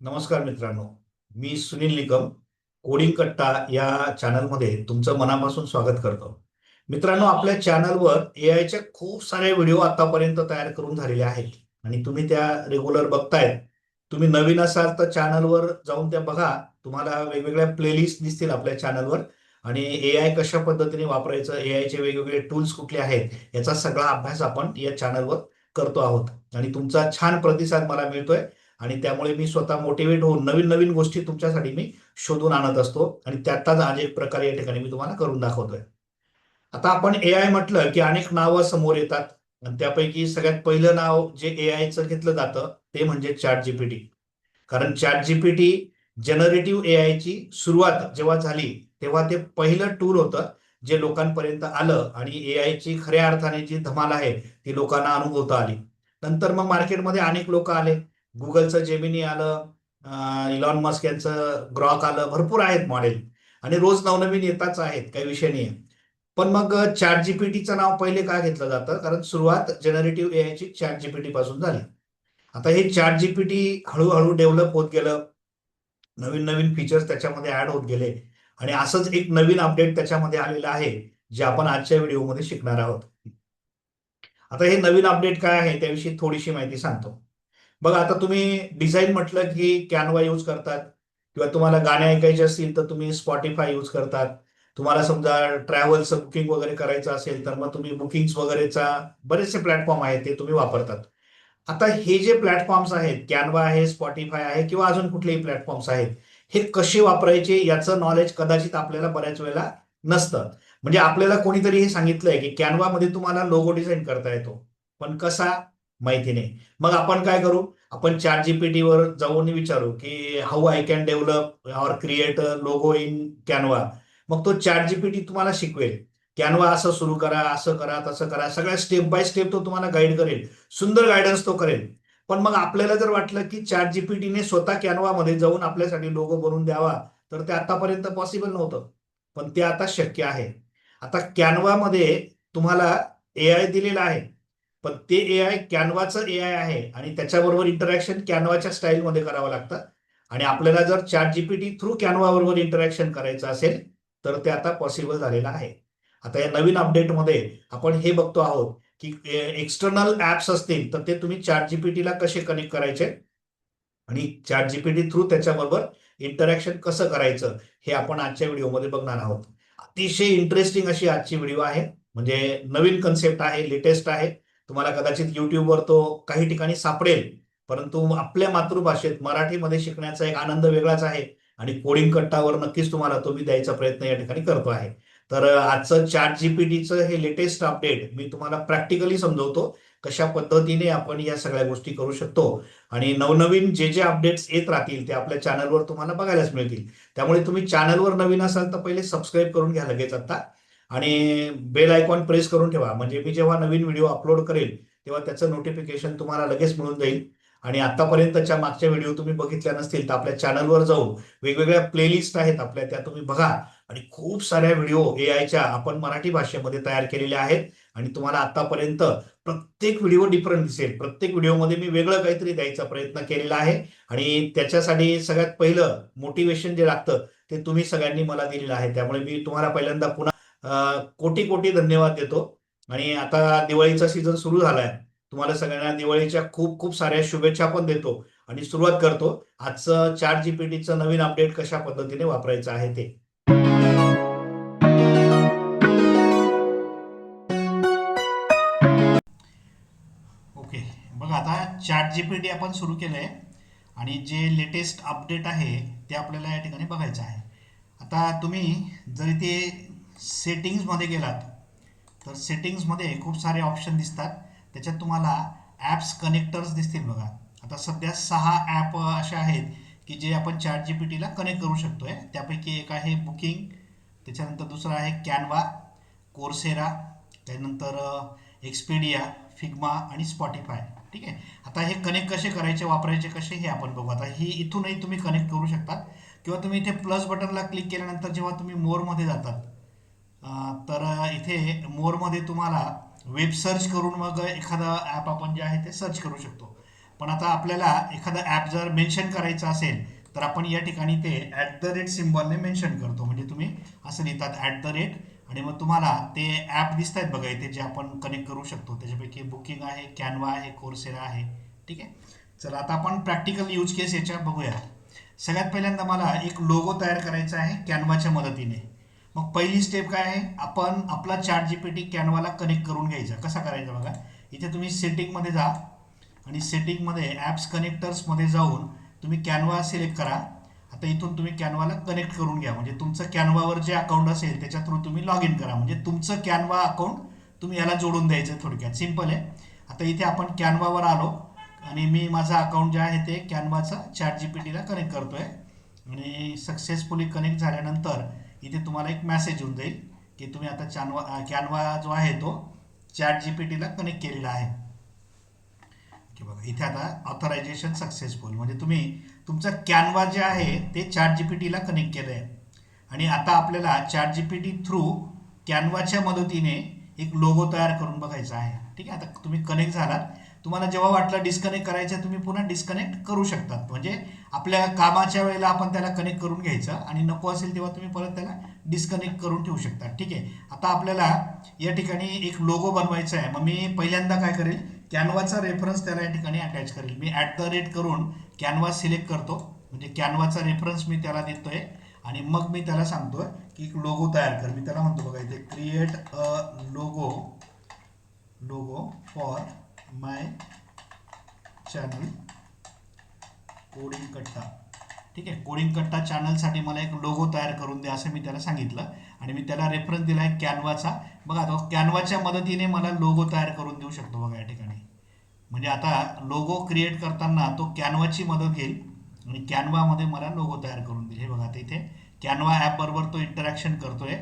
नमस्कार मित्रांनो मी सुनील निकम कोडिंग कट्टा या चॅनलमध्ये तुमचं मनापासून स्वागत करतो. मित्रांनो आपल्या चॅनलवर ए आयच्या खूप सारे व्हिडिओ आतापर्यंत तयार करून झालेले आहेत आणि तुम्ही त्या रेग्युलर बघतायत. तुम्ही नवीन असाल तर चॅनलवर जाऊन त्या बघा. तुम्हाला वेगवेगळ्या प्लेलिस्ट दिसतील आपल्या चॅनलवर आणि ए आय कशा पद्धतीने वापरायचं ए आयचे वेगवेगळे टूल्स कुठले आहेत याचा सगळा अभ्यास आपण या चॅनलवर करतो आहोत. आणि तुमचा छान प्रतिसाद मला मिळतोय. आणि त्यामुळे मी स्वतः मोटिवेट होऊन नवीन नवीन गोष्टी तुमच्यासाठी मी शोधून आणत असतो. आणि त्यातच आज एक प्रकारे या ठिकाणी मी तुम्हाला करून दाखवतोय. आता आपण ए आय म्हटलं की अनेक नावं समोर येतात. आणि त्यापैकी सगळ्यात पहिलं नाव जे ए आयचं घेतलं जातं ते म्हणजे चॅट जीपीटी कारण चॅट जीपीटी जनरेटिव्ह ए आयची सुरुवात जेव्हा झाली तेव्हा ते पहिलं टूल होतं जे लोकांपर्यंत आलं. आणि ए आयची खऱ्या अर्थाने जी धमाल आहे ती लोकांना अनुभवता आली. नंतर मग मार्केटमध्ये अनेक लोक आले. गुगलचं जेमिनी आलं इलॉन मस्क यांचं ग्रॉक आलं भरपूर आहेत मॉडेल आणि रोज नवनवीन येताच आहेत काही विषय नाही पण मग चॅट जीपीटीचं नाव पहिले काय घेतलं जातं? कारण सुरुवात जनरेटिव्ह एआयची चॅट जीपीटी पासून झाली. आता हे चॅट जीपीटी हळूहळू डेव्हलप होत गेलं. नवीन नवीन फीचर्स त्याच्यामध्ये ऍड होत गेले. आणि असंच एक नवीन अपडेट त्याच्यामध्ये आलेलं आहे जे आपण आजच्या व्हिडिओमध्ये शिकणार आहोत. आता हे नवीन अपडेट काय आहे त्याविषयी थोडीशी माहिती सांगतो. बघा आता तुम्ही डिझाईन म्हटलं की कॅनवा यूज करतात किंवा तुम्हाला गाणे ऐकायचे असतील तर तुम्ही स्पॉटीफाय यूज करतात. तुम्हाला समजा ट्रॅव्हल्सचं बुकिंग वगैरे करायचं असेल तर मग तुम्ही बुकिंग्स वगैरेचा बरेचसे प्लॅटफॉर्म आहेत ते तुम्ही वापरतात. आता हे जे प्लॅटफॉर्म्स आहेत कॅनवा आहे स्पॉटीफाय आहे किंवा अजून कुठलेही प्लॅटफॉर्म्स आहेत हे कसे वापरायचे याचं नॉलेज कदाचित आपल्याला बऱ्याच वेळेला नसतं. म्हणजे आपल्याला कोणीतरी हे सांगितलंय की कॅनवामध्ये तुम्हाला लोगो डिझाईन करता येतो. पण कसा माहिती नाही मग आपण काय करू? आपण चॅट जीपीटी वर जाऊन विचारू की how I can develop or create logo in Canva मग तो चॅट जीपीटी तुम्हाला शिकवेल. कॅनवा असं सुरू करा असं करा तसं करा. सगळ्या स्टेप बाय स्टेप तो तुम्हाला गाईड करेल. सुंदर गायडन्स तो करेल. पण मग आपल्याला जर वाटलं की चॅट जीपीटीने स्वतः कॅनवामध्ये जाऊन आपल्यासाठी लोगो बनवून द्यावा तर ते आतापर्यंत पॉसिबल नव्हतं. पण ते आता शक्य आहे. आता कॅनवामध्ये तुम्हाला ए आय दिलेला आहे. पण ते ए आय कॅनवाचं ए आय आहे आणि त्याच्याबरोबर इंटरॅक्शन कॅनवाच्या स्टाईलमध्ये करावं लागतं. आणि आपल्याला जर चॅट जीपीटी थ्रू कॅनवाबरोबर इंटरॅक्शन करायचं असेल तर ते आता पॉसिबल झालेलं आहे. आता या नवीन अपडेटमध्ये आपण हे बघतो आहोत की एक्सटर्नल ऍप्स असतील तर ते तुम्ही चॅट जीपीटीला कसे कनेक्ट करायचे? आणि चॅट जीपीटी थ्रू त्याच्याबरोबर इंटरॅक्शन कसं करायचं हे आपण आजच्या व्हिडिओमध्ये बघणार आहोत. अतिशय इंटरेस्टिंग अशी आजची व्हिडिओ आहे. म्हणजे नवीन कन्सेप्ट आहे लेटेस्ट आहे. तुम्हाला कदाचित युट्यूबवर तो काही ठिकाणी सापडेल परंतु आपल्या मातृभाषेत मराठीमध्ये शिकण्याचा एक आनंद वेगळाच आहे आणि कोडिंग कट्टावर नक्कीच तुम्हाला तो मी द्यायचा प्रयत्न या ठिकाणी करतो आहे. तर आजचं चॅट जीपीटीचं हे लेटेस्ट अपडेट मी तुम्हाला प्रॅक्टिकली समजवतो कशा पद्धतीने आपण या सगळ्या गोष्टी करू शकतो. आणि नवनवीन जे जे अपडेट्स येत राहतील ते आपल्या चॅनलवर तुम्हाला बघायलाच मिळतील. त्यामुळे तुम्ही चॅनलवर नवीन असाल तर पहिले सबस्क्राईब करून घ्या लगेच आता. आणि बेल आयकॉन प्रेस करून ठेवा. म्हणजे मी जेव्हा नवीन व्हिडिओ अपलोड करेल तेव्हा त्याचं नोटिफिकेशन तुम्हाला लगेच मिळून जाईल. आणि आतापर्यंतच्या मागच्या व्हिडिओ तुम्ही बघितल्या नसतील तर आपल्या चॅनलवर जाऊन वेगवेगळ्या प्लेलिस्ट आहेत आपल्या त्या तुम्ही बघा. आणि खूप साऱ्या व्हिडिओ ए आयच्या आपण मराठी भाषेमध्ये तयार केलेल्या आहेत. आणि तुम्हाला आतापर्यंत प्रत्येक व्हिडिओ डिफरंट दिसेल. प्रत्येक व्हिडिओमध्ये मी वेगळं काहीतरी द्यायचा प्रयत्न केलेला आहे. आणि त्याच्यासाठी सगळ्यात पहिलं मोटिवेशन जे लागतं ते तुम्ही सगळ्यांनी मला दिलेलं आहे. त्यामुळे मी तुम्हाला पहिल्यांदा पुन्हा कोटी कोटी धन्यवाद देतो. आणि आता दिवाळीचा सीझन सुरू झालाय. तुम्हाला सगळ्यांना दिवाळीच्या खूप खूप साऱ्या शुभेच्छा पण देतो. आणि सुरुवात करतो. आजचं चॅट जीपीटीचं नवीन अपडेट कशा पद्धतीने वापरायचं आहे ते. ओके. बघा आता चॅट जीपीटी आपण सुरू केलंय. आणि जे लेटेस्ट अपडेट आहे ते आपल्याला या ठिकाणी बघायचं आहे. आता तुम्ही जर इथे सेटिंग्समध्ये गेलात तर सेटिंग्समध्ये खूप सारे ऑप्शन दिसतात. त्याच्यात तुम्हाला ॲप्स कनेक्टर्स दिसतील बघा. आता सध्या सहा ॲप असे आहेत की जे आपण चॅट जी पी टीला कनेक्ट करू शकतो आहे त्यापैकी एक आहे बुकिंग त्याच्यानंतर दुसरं आहे कॅनवा कोर्सेरा त्यानंतर एक्सपेडिया फिग्मा आणि स्पॉटीफाय ठीक आहे? आता हे कनेक्ट कसे करायचे वापरायचे कसे हे आपण बघू. आता ही इथूनही तुम्ही कनेक्ट करू शकतात. किंवा तुम्ही इथे प्लस बटनला क्लिक केल्यानंतर जेव्हा तुम्ही मोरमध्ये जातात तर इथे मोरमध्ये तुम्हाला वेब सर्च करून मग एखादा ॲप आपण जे आहे ते सर्च करू शकतो. पण आता आपल्याला एखादं ॲप जर मेन्शन करायचं असेल तर आपण या ठिकाणी ते ॲट द रेट सिम्बॉलने मेन्शन करतो. म्हणजे तुम्ही असं लिहितात ॲट द रेट आणि मग तुम्हाला ते ॲप दिसत आहेत बघा इथे जे आपण कनेक्ट करू शकतो. त्याच्यापैकी बुकिंग आहे कॅनवा आहे कोर्सेरा आहे. ठीक आहे? चला आता आपण प्रॅक्टिकल यूज केस याच्या बघूया. सगळ्यात पहिल्यांदा मला एक लोगो तयार करायचा आहे कॅनवाच्या मदतीने. मग पहिली स्टेप काय आहे? आपण आपला चार्ट जी पी टी कॅनवाला कनेक्ट करून घ्यायचा. कसा करायचा बघा? इथे तुम्ही सेटिंगमध्ये जा आणि सेटिंगमध्ये ॲप्स कनेक्टर्समध्ये जाऊन तुम्ही कॅनवा सिलेक्ट करा. आता इथून तुम्ही कॅनवाला कनेक्ट करून घ्या. म्हणजे तुमचं कॅनवावर जे अकाउंट असेल त्याच्या थ्रू तुम्ही लॉग इन करा. म्हणजे तुमचं कॅनवा अकाउंट तुम्ही याला जोडून द्यायचं थोडक्यात. सिंपल आहे. आता इथे आपण कॅनवावर आलो आणि मी माझं अकाउंट जे आहे ते कॅनवाचा चॅट जी पी टीला कनेक्ट करतो आहे आणि सक्सेसफुली कनेक्ट झाल्यानंतर इथे तुम्हाला एक मॅसेज येऊन जाईल की तुम्ही आता चानवा कॅनवा जो आहे तो चॅट जी पी टीला कनेक्ट केलेला आहे. की बघा इथे आता ऑथरायझेशन सक्सेसफुल म्हणजे तुम्ही तुमचं कॅनवा जे आहे ते चॅट जी पी टीला कनेक्ट केलं आहे आणि आता आपल्याला chat G P T through कॅनवाच्या मदतीने एक लोगो तयार करून बघायचा आहे. ठीक आहे आता तुम्ही कनेक्ट झालात. तुम्हाला जेव्हा वाटलं डिस्कनेक्ट करायचं तुम्ही पुन्हा डिस्कनेक्ट करू शकतात म्हणजे आपल्या कामाच्या वेळेला आपण त्याला कनेक्ट करून घ्यायचं आणि नको असेल तेव्हा तुम्ही परत त्याला डिस्कनेक्ट करून ठेवू शकता. ठीक आहे? आता आपल्याला या ठिकाणी एक लोगो बनवायचा आहे. मग मी पहिल्यांदा काय करेल? कॅनवाचा रेफरन्स त्याला या ठिकाणी अटॅच करेल. मी ॲट द रेट करून कॅनवा सिलेक्ट करतो. म्हणजे कॅनवाचा रेफरन्स मी त्याला देतोय आणि मग मी त्याला सांगतोय की एक लोगो तयार कर. मी त्याला म्हणतो बघा इथे create a logo logo for my channel coding Katta. ठीक आहे? कोडिंग कट्टा चॅनलसाठी मला एक लोगो तयार करून द्या असं मी त्याला सांगितलं. आणि मी त्याला रेफरन्स दिला आहे कॅनवाचा बघा तो कॅनवाच्या मदतीने मला लोगो तयार करून देऊ शकतो बघा या ठिकाणी. म्हणजे आता लोगो क्रिएट करताना तो कॅनवाची मदत घेईल आणि कॅनवामध्ये मला लोगो तयार करून देईल. हे बघा आता इथे कॅनवा ॲपबरोबर तो इंटरॅक्शन करतो आहे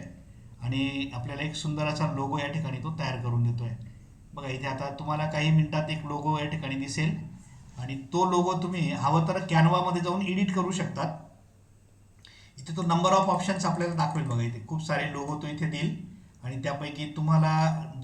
आणि आपल्याला एक सुंदर असा लोगो या ठिकाणी तो तयार करून देतो आहे बघा इथे आता तुम्हाला काही मिनिटात एक लोगो या ठिकाणी दिसेल. आणि तो लोगो तुम्ही हवं तर कॅनवामध्ये जाऊन एडिट करू शकतात. इथे तो नंबर ऑफ ऑप्शन्स आपल्याला दाखवेल बघा इथे. खूप सारे लोगो तो इथे देईल. आणि त्यापैकी तुम्हाला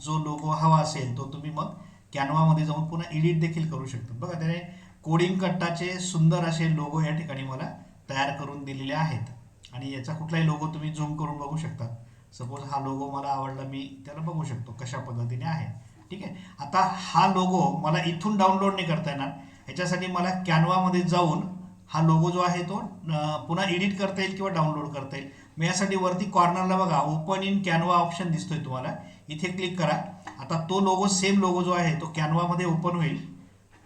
जो लोगो हवा असेल तो तुम्ही मग कॅनवामध्ये जाऊन पुन्हा एडिट देखील करू शकता. बघा त्याने कोडिंग कट्टाचे सुंदर असे लोगो या ठिकाणी मला तयार करून दिलेले आहेत. आणि याचा कुठलाही लोगो तुम्ही झूम करून बघू शकता. सपोज हा लोगो मला आवडला मी त्याला बघू शकतो कशा पद्धतीने आहे. ठीक आहे? आता हा लोगो मला इथून डाउनलोड नाही करता येणार. ह्याच्यासाठी मला कॅनवामध्ये जाऊन हा लोगो जो आहे तो पुन्हा एडिट करता येईल किंवा डाउनलोड करता येईल. मी यासाठी वरती कॉर्नरला बघा ओपन इन कॅनवा ऑप्शन दिसतोय तुम्हाला. इथे क्लिक करा. आता तो लोगो सेम लोगो जो आहे तो कॅनवामध्ये ओपन होईल.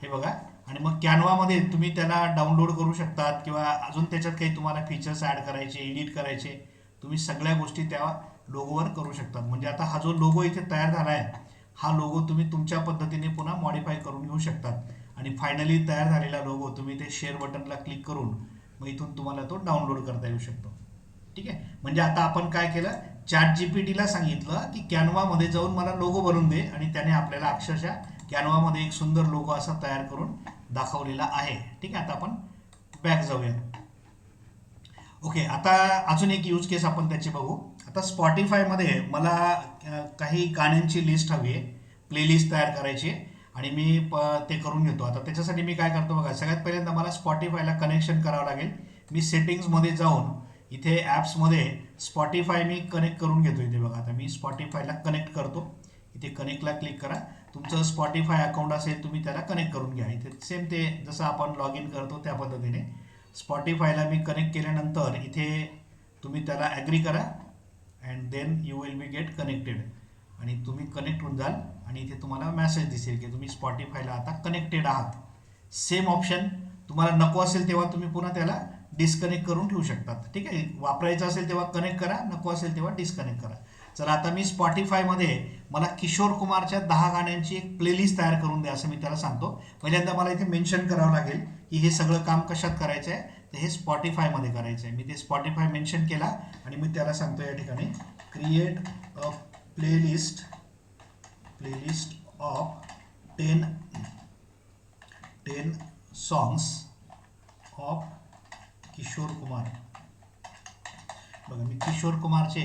हे बघा. आणि मग कॅनवामध्ये तुम्ही त्याला डाउनलोड करू शकतात किंवा अजून त्याच्यात काही तुम्हाला फीचर्स ॲड करायचे एडिट करायचे तुम्ही सगळ्या गोष्टी त्या लोगोवर करू शकतात. म्हणजे आता हा जो लोगो इथे तयार झाला आहे हा लोगो तुम्ही तुमच्या पद्धतीने पुन्हा मॉडीफाय करून घेऊ शकतात. आणि फायनली तयार झालेला लोगो तुम्ही ते शेअर बटनला क्लिक करून मग इथून तुम्हाला तो डाउनलोड करता येऊ शकतो. ठीक आहे? म्हणजे आता आपण काय केलं? चॅट जी पी टीला सांगितलं की कॅनवामध्ये जाऊन मला लोगो बनवून दे आणि त्याने आपल्याला अक्षरशः कॅनवामध्ये एक सुंदर लोगो असा तयार करून दाखवलेला आहे. ठीक आहे? आता आपण बॅक जाऊया. ओके आता अजून एक यूज केस आपण त्याची बघू. आता स्पॉटीफायमध्ये मला काही गाण्यांची लिस्ट हवी आहे. प्लेलिस्ट तयार करायची आहे. आणि मी प ते करून घेतो. आता त्याच्यासाठी मी काय करतो बघा सगळ्यात पहिल्यांदा मला स्पॉटीफायला कनेक्शन करावं लागेल. मी सेटिंग्समध्ये जाऊन इथे ॲप्समध्ये स्पॉटीफाय मी कनेक्ट करून घेतो इथे बघा. आता मी स्पॉटीफायला कनेक्ट करतो. इथे कनेक्टला क्लिक करा. तुमचं स्पॉटीफाय अकाउंट असेल तुम्ही त्याला कनेक्ट करून घ्या. इथे सेम ते जसं आपण लॉग इन करतो त्या पद्धतीने. स्पॉटीफायला मी कनेक्ट केल्यानंतर इथे तुम्ही त्याला ॲग्री करा. And then you will be get connected आणि तुम्ही कनेक्ट होऊन जाल आणि इथे तुम्हाला मॅसेज दिसेल की तुम्ही स्पॉटीफायला आता कनेक्टेड आहात. सेम ऑप्शन तुम्हाला नको असेल तेव्हा तुम्ही पुन्हा त्याला डिस्कनेक्ट करून ठेवू शकतात. ठीक आहे? वापरायचं असेल तेव्हा कनेक्ट करा नको असेल तेव्हा डिस्कनेक्ट करा. चला आता मी स्पॉटीफायमध्ये मला किशोर कुमारच्या दहा गाण्यांची एक प्लेलिस्ट तयार करून द्या असं मी त्याला सांगतो. पहिल्यांदा मला इथे मेन्शन करावं लागेल की हे सगळं काम कशात करायचं आहे तर हे स्पॉटीफायमध्ये करायचं आहे मी ते स्पॉटीफाय मेन्शन केला आणि मी त्याला सांगतो या ठिकाणी create a playlist playlist of ten ten songs of Kishore Kumar. बघा मी किशोर कुमारचे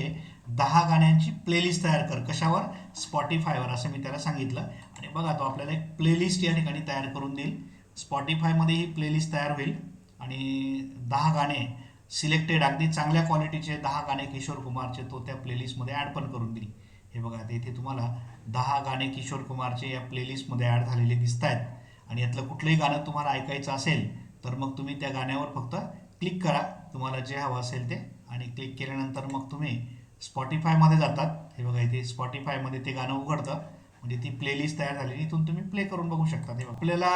दहा गाण्यांची प्लेलिस्ट तयार कर कशावर? स्पॉटीफायवर असं मी त्याला सांगितलं. आणि बघा तो आपल्याला एक प्लेलिस्ट या ठिकाणी तयार करून देईल. स्पॉटीफायमध्ये ही प्लेलिस्ट तयार होईल. आणि दहा गाणे सिलेक्टेड अगदी चांगल्या क्वालिटीचे दहा गाणे किशोर कुमारचे तो त्या प्लेलिस्टमध्ये ॲड पण करून देईल हे बघा इथे तुम्हाला दहा गाणे किशोर कुमारचे या प्लेलिस्टमध्ये ॲड झालेले दिसत आहेत. आणि यातलं कुठलंही गाणं तुम्हाला ऐकायचं असेल तर मग तुम्ही त्या गाण्यावर फक्त क्लिक करा. तुम्हाला जे हवं असेल ते. आणि क्लिक केल्यानंतर मग तुम्ही स्पॉटीफायमध्ये जातात. हे बघा इथे स्पॉटीफायमध्ये ते गाणं उघडतं. म्हणजे ती प्लेलिस्ट तयार झालेली इथून तुम्ही प्ले करून बघू शकता. ते आपल्याला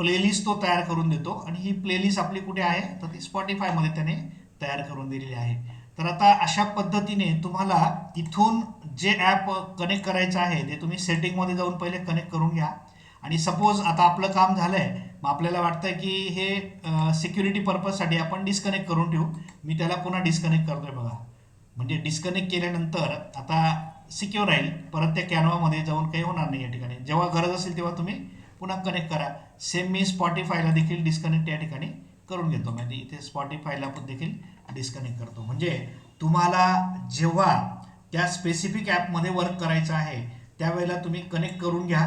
प्लेलिस्ट तो तयार करून देतो. आणि ही प्लेलिस्ट आपली कुठे आहे? तर ती स्पॉटीफायमध्ये त्याने तयार करून दिलेली आहे. तर आता अशा पद्धतीने तुम्हाला इथून जे ॲप कनेक्ट करायचं आहे ते तुम्ही सेटिंगमध्ये जाऊन पहिले कनेक्ट करून घ्या. आणि सपोज आता आपलं काम झालं आहे मग आपल्याला वाटतं की हे सिक्युरिटी पर्पजसाठी आपण डिस्कनेक्ट करून ठेवू. मी त्याला पुन्हा डिस्कनेक्ट करतोय बघा. म्हणजे डिस्कनेक्ट केल्यानंतर आता सिक्युअर राहील. परत त्या कॅनवामध्ये जाऊन काही होणार नाही या ठिकाणी. जेव्हा गरज असेल तेव्हा तुम्ही पुन्हा कनेक्ट करा. सेम मी स्पॉटीफायला देखील डिस्कनेक्ट या ठिकाणी करून घेतो. म्हणजे इथे स्पॉटीफायला पण देखील डिस्कनेक्ट करतो. म्हणजे तुम्हाला जेव्हा त्या स्पेसिफिक ॲपमध्ये वर्क करायचं आहे त्यावेळेला तुम्ही कनेक्ट करून घ्या.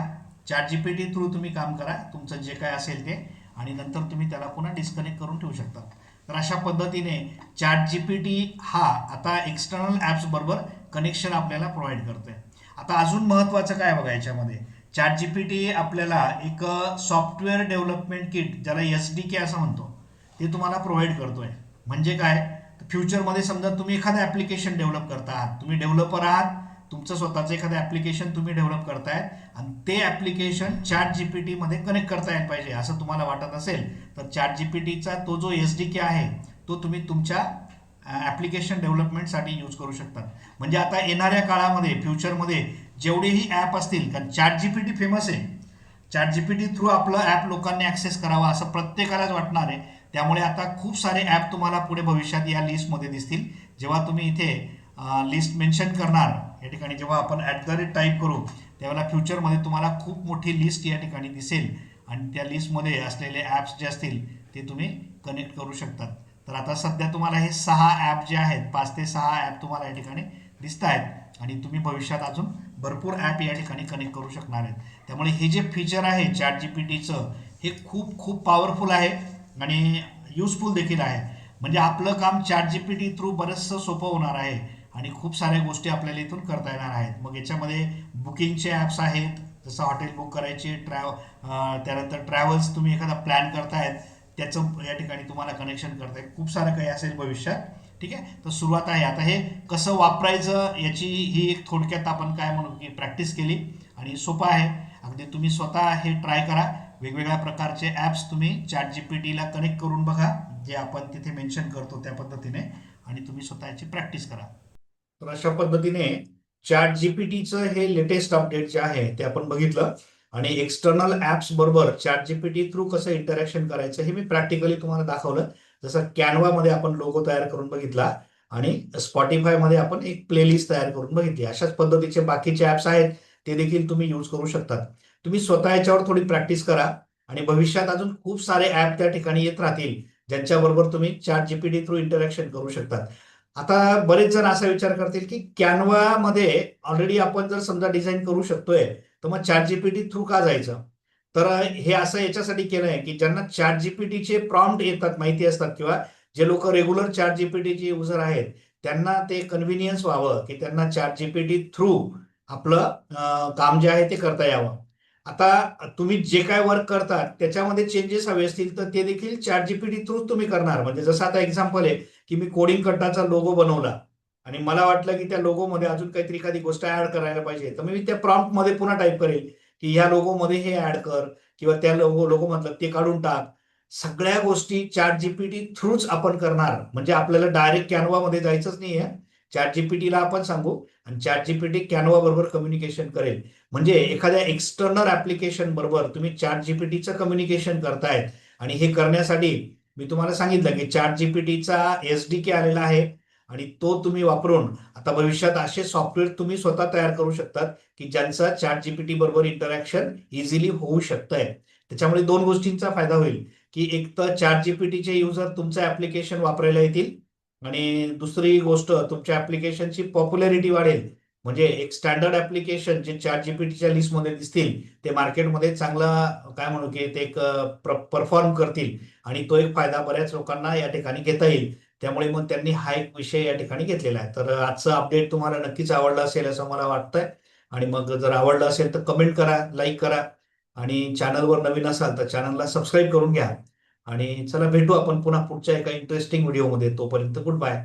Chat G P T through तुम्ही काम करा. तुमचं जे काय असेल ते. आणि नंतर तुम्ही त्याला पुन्हा डिस्कनेक्ट करून ठेवू शकता. तर अशा पद्धतीने चॅट जी पी टी हा आता एक्सटर्नल ॲप्सबरोबर कनेक्शन आपल्याला प्रोव्हाइड करतोय. आता अजून महत्त्वाचं काय बघा याच्यामध्ये? चॅट जी पी टी आपल्याला एक सॉफ्टवेअर डेव्हलपमेंट किट ज्याला एस डी के असं म्हणतो ते तुम्हाला प्रोव्हाइड करतो आहे म्हणजे काय? फ्युचरमध्ये समजा तुम्ही एखादं ॲप्लिकेशन डेव्हलप करता आहात तुम्ही डेव्हलपर आहात तुमचं स्वतःचं एखादं ॲप्लिकेशन तुम्ही डेव्हलप करताय आणि ते ॲप्लिकेशन चॅट जी पी टीमध्ये कनेक्ट करता येत पाहिजे असं तुम्हाला वाटत असेल तर चॅट जी पी टीचा तो जो एस डी के आहे तो तुम्ही तुमच्या ॲप्लिकेशन डेव्हलपमेंटसाठी यूज करू शकतात म्हणजे आता येणाऱ्या काळामध्ये फ्युचरमध्ये जेवढेही ॲप असतील कारण chat G P T famous आहे. Chat G P T through आपलं ॲप लोकांनी ॲक्सेस करावा असं प्रत्येकालाच वाटणार आहे. त्यामुळे आता खूप सारे ॲप तुम्हाला पुढे भविष्यात या लिस्टमध्ये दिसतील. जेव्हा तुम्ही इथे लिस्ट मेन्शन करणार या ठिकाणी जेव्हा आपण ॲट द रेट टाईप करू त्यावेळेला फ्युचरमध्ये तुम्हाला खूप मोठी लिस्ट या ठिकाणी दिसेल. आणि त्या लिस्टमध्ये असलेले ॲप्स जे असतील ते तुम्ही कनेक्ट करू शकतात. तर आता सध्या तुम्हाला हे सहा ॲप जे आहेत पाच ते सहा ॲप तुम्हाला या ठिकाणी दिसत आहेत आणि तुम्ही भविष्यात अजून भरपूर ॲप या ठिकाणी कनेक्ट करू शकणार आहेत. त्यामुळे हे जे फीचर आहे चॅट जी पी टीचं हे खूप खूप पॉवरफुल आहे आणि युजफुल देखील आहे. म्हणजे आपलं काम chat G P T through बरंचसं सोपं होणार आहे आणि खूप साऱ्या गोष्टी आपल्याला इथून करता येणार आहेत. मग याच्यामध्ये बुकिंगचे ॲप्स आहेत. जसं हॉटेल बुक करायचे ट्रॅव त्यानंतर ट्रॅव्हल्स तुम्ही एखादा प्लॅन करतायत त्याचं या ठिकाणी तुम्हाला कनेक्शन करताय खूप सारं काही असेल भविष्यात. ठीक आहे? तर सुरुवात आहे. आता हे कसं वापरायचं याची ही एक थोडक्यात आपण काय म्हणू की प्रॅक्टिस केली. आणि सोपं आहे. अगदी तुम्ही स्वतः हे ट्राय करा. वेगवेगळ्या प्रकारचे ॲप्स तुम्ही चॅट जी पी टीला कनेक्ट करून बघा. जे आपण तिथे मेन्शन करतो त्या पद्धतीने. आणि तुम्ही स्वतःची प्रॅक्टिस करा. तर अशा पद्धतीने चॅट जीपीटीचं हे लेटेस्ट अपडेट जे आहे ते आपण बघितलं. आणि एक्सटर्नल ॲप्स बरोबर चॅट जीपीटी थ्रू कसं इंटरॅक्शन करायचं हे मी प्रॅक्टिकली तुम्हाला दाखवलं. जसं कॅनवामध्ये आपण लोगो तयार करून बघितला आणि स्पॉटीफायमध्ये आपण एक प्लेलिस्ट तयार करून बघितली. अशाच पद्धतीचे बाकीचे ऍप्स आहेत ते देखील तुम्ही यूज करू शकतात. तुम्ही स्वतः याच्यावर थोडी प्रॅक्टिस करा आणि भविष्यात अजून खूप सारे ऍप त्या ठिकाणी येत राहतील ज्यांच्याबरोबर तुम्ही चॅट जीपीटी थ्रू इंटरॅक्शन करू शकतात. आता बरेच जण असा विचार करतील की कॅनवामध्ये ऑलरेडी आपण जर समजा डिझाईन करू शकतोय तर मग चॅट जीपीटी थ्रू का जायचं? तर हे असं याच्यासाठी केलं आहे की ज्यांना चॅट जीपीटीचे प्रॉम्प्ट येतात माहिती असतात किंवा जे लोक रेग्युलर चॅट जीपीटीचे युजर आहेत त्यांना ते कन्व्हिनियन्स व्हावं की त्यांना चॅट जीपीटी थ्रू आपलं काम जे आहे ते करता यावं. आता तुम्ही जे काय वर्क करतात त्याच्यामध्ये चेंजेस हवे असतील तर ते देखील चॅट जीपीटी थ्रू तुम्ही करणार. म्हणजे जसं आता एक्झाम्पल आहे की मी कोडिंग कट्टाचा लोगो बनवला आणि मला वाटलं की त्या लोगोमध्ये अजून काहीतरी एखादी गोष्ट ऍड करायला पाहिजे तर मी त्या प्रॉम्प्टमध्ये पुन्हा टाईप करेल. की या लोगोमध्ये हे ऍड कर किंवा त्या लोगो लोगो म्हटलं ते काढून टाक. सगळ्या गोष्टी चॅट जीपीटी थ्रूच आपण करणार. म्हणजे आपल्याला डायरेक्ट कॅनवामध्ये जायचंच नाही आहे चॅट जीपीटीला आपण सांगू आणि चॅट जीपीटी कॅनवा बरोबर कम्युनिकेशन करेल. म्हणजे एखाद्या एक्सटर्नल ऍप्लिकेशन बरोबर तुम्ही चॅट जीपीटीचं कम्युनिकेशन करतायत. आणि हे करण्यासाठी मी तुम्हाला सांगितलं की चॅट जीपीटीचा एस डी के आलेला आहे. आणि तो तुम्ही वापरून आता भविष्यात असे सॉफ्टवेअर तुम्ही स्वतः तयार करू शकतात की ज्यांचा चॅट जीपीटी बरोबर इंटरॅक्शन इझिली होऊ शकतंय. त्याच्यामुळे दोन गोष्टींचा फायदा होईल की एक तर चॅट जीपीटीचे युजर तुमचं ऍप्लिकेशन वापरायला येतील आणि दुसरी गोष्ट तुमच्या ऍप्लिकेशनची पॉप्युलॅरिटी वाढेल. म्हणजे एक स्टँडर्ड ऍप्लिकेशन जे चॅट जीपीटीच्या लिस्टमध्ये दिसतील ते मार्केटमध्ये चांगला काय म्हणू की ते एक परफॉर्म करतील. आणि तो एक फायदा बऱ्याच लोकांना या ठिकाणी घेता येईल. त्यामुळे मग त्यांनी हा एक विषय या ठिकाणी घेतलेला आहे. तर आजचं अपडेट तुम्हाला नक्कीच आवडलं असेल असं मला वाटतंय. आणि मग जर आवडलं असेल तर कमेंट करा लाईक करा आणि चॅनलवर नवीन असाल तर चॅनलला सबस्क्राईब करून घ्या. आणि चला भेटू आपण पुन्हा पुढच्या एका इंटरेस्टिंग व्हिडिओमध्ये तोपर्यंत गुड बाय